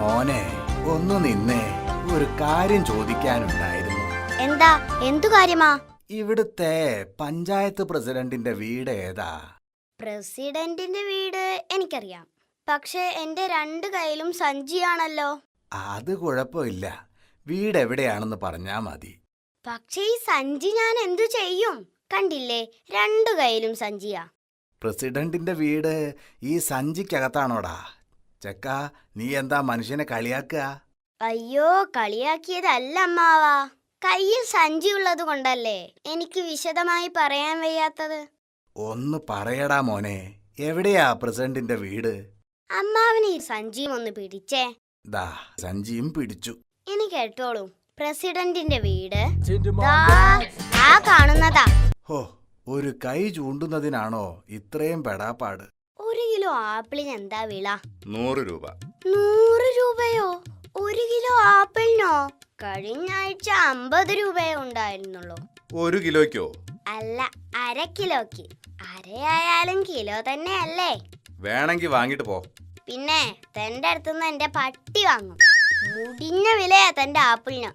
മോനെ ഒന്ന് നിന്നേ ഒരു കാര്യം ചോദിക്കാനുണ്ടായിരുന്നു. എന്താ? എന്തു കാര്യമാ? ഇവിടുത്തെ പഞ്ചായത്ത് പ്രസിഡന്റിന്റെ വീട് ഏതാ? പ്രസിഡന്റിന്റെ വീട് എനിക്കറിയാം. പക്ഷെ എന്റെ രണ്ട് കയ്യിലും സഞ്ചിയാണല്ലോ. അത് കുഴപ്പമില്ല. വീട് എവിടെയാണെന്ന് പറഞ്ഞാ മതി. പക്ഷെ ഈ സഞ്ചി ഞാൻ എന്തു ചെയ്യും? കണ്ടില്ലേ? രണ്ടു കയ്യിലും സഞ്ചിയാ. പ്രസിഡന്റിന്റെ വീട് ഈ സഞ്ചിക്കകത്താണോടാ? ചെക്ക നീ എന്താ മനുഷ്യനെ കളിയാക്കുക? അയ്യോ കളിയാക്കിയതല്ല അമ്മാവാ. കയ്യിൽ സഞ്ചി ഉള്ളത് കൊണ്ടല്ലേ എനിക്ക് വിശദമായി പറയാൻ വയ്യാത്തത്? ഒന്ന് പറയടാ മോനെ എവിടെയാ പ്രസിഡന്റിന്റെ വീട്? അമ്മാവിന് ഈ സഞ്ചിയും ഒന്ന് പിടിച്ചേ. ദാ സഞ്ചിയും പിടിച്ചു. ഇനി കേട്ടോളൂ പ്രസിഡന്റിന്റെ വീട്? ദാ ആ കാണുന്നതാ. ഹോ ഒരു കൈ ചൂണ്ടുന്നതിനാണോ ഇത്രയും പെടാപ്പാട്? കിലോ ആപ്പിളിന് എന്താ വില നൂറ് രൂപ. നൂറ് രൂപയോ? ഒരു കിലോ ആപ്പിളിനോ? കഴിഞ്ഞ ആഴ്ച അമ്പത് രൂപയേ ഉണ്ടായിരുന്നുള്ളൂ. ഒരു കിലോയ്ക്കോ? അല്ല അര കിലോക്ക് അരയായാലും കിലോ തന്നെ അല്ലേ വേണമെങ്കിൽ വാങ്ങിട്ട് പോ. പിന്നെ തന്റെ അടുത്തുനിന്ന് എന്റെ പട്ടി വാങ്ങും. മുടിഞ്ഞ വിലയാ തന്റെ ആപ്പിളിന്.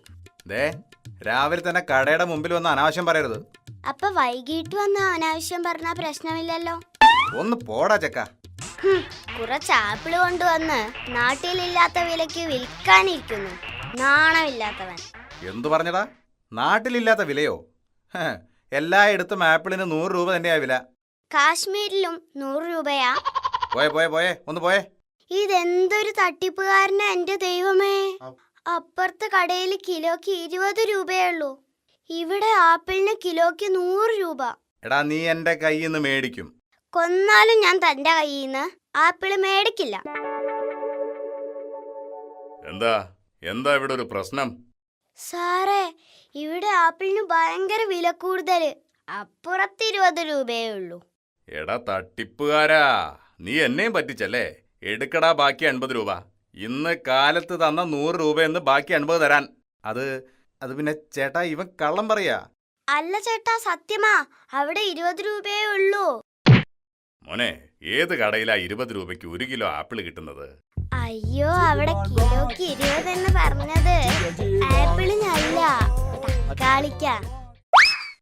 ദേ രാവിലെ തന്നെ കടയുടെ മുമ്പിൽ വന്ന് അനാവശ്യം പറയരുത്. അപ്പൊ വൈകിട്ട് വന്ന് അനാവശ്യം പറഞ്ഞ പ്രശ്നമില്ലല്ലോ? ഒന്ന് പോടാ ചെക്ക. കുറച്ച് ആപ്പിൾ കൊണ്ടുവന്ന് നാട്ടിലില്ലാത്ത വിലയ്ക്ക് വിൽക്കാനിരിക്കുന്നു. നാണമില്ലാത്തവൻ. എന്തു പറഞ്ഞടാ? നാട്ടിലില്ലാത്ത വിലയോ? എല്ലായിടത്തും ആപ്പിളിന് നൂറ് രൂപ തന്നെയാ വില. കാശ്മീരിലും നൂറ് രൂപയാ. പോയെ പോയെ പോയെ ഒന്ന് പോയെ. ഇതെന്തൊരു തട്ടിപ്പുകാരനാ എന്റെ ദൈവമേ. അപ്പുറത്തെ കടയിൽ കിലോക്ക് ഇരുപത് രൂപയേ ഉള്ളൂ. ഇവിടെ ആപ്പിളിന് കിലോക്ക് നൂറ് രൂപ. എടാ നീ എന്റെ കയ്യിൽ നിന്ന് മേടിക്കും. കൊന്നാലും ഞാൻ തന്റെ കയ്യിൽ നിന്ന് ആപ്പിൾ മേടിക്കില്ല. എന്താ? എന്താ ഇവിടെ ഒരു പ്രശ്നം? സാറേ ഇവിടെ ആപ്പിളിന് ഭയങ്കര വില കൂടുതൽ. അപ്പുറത്ത് ഇരുപത് രൂപയേ ഉള്ളൂ. എടാ തട്ടിപ്പുകാരാ. നീ എന്നെയും പറ്റിച്ചല്ലേ? എടുക്കടാ ബാക്കി അൻപത് രൂപ. ഇന്ന് കാലത്ത് തന്ന നൂറ് രൂപയെന്ന് ബാക്കി അൻപത് തരാൻ. അത് അത് പിന്നെ ചേട്ടാ ഇവൻ കള്ളം പറയാ. അല്ല ചേട്ടാ സത്യമാ. അവിടെ ഇരുപത് രൂപയേ ഉള്ളൂ. മോനെ ഏത് കടയിലാ ഇരുപത് രൂപയ്ക്ക് ഒരു കിലോ ആപ്പിൾ കിട്ടുന്നത്? അയ്യോ അവിടെ കിലോക്ക് ഇരുപത് എന്ന് പറഞ്ഞത് ആപ്പിളിനല്ല. തക്കാളിക്ക.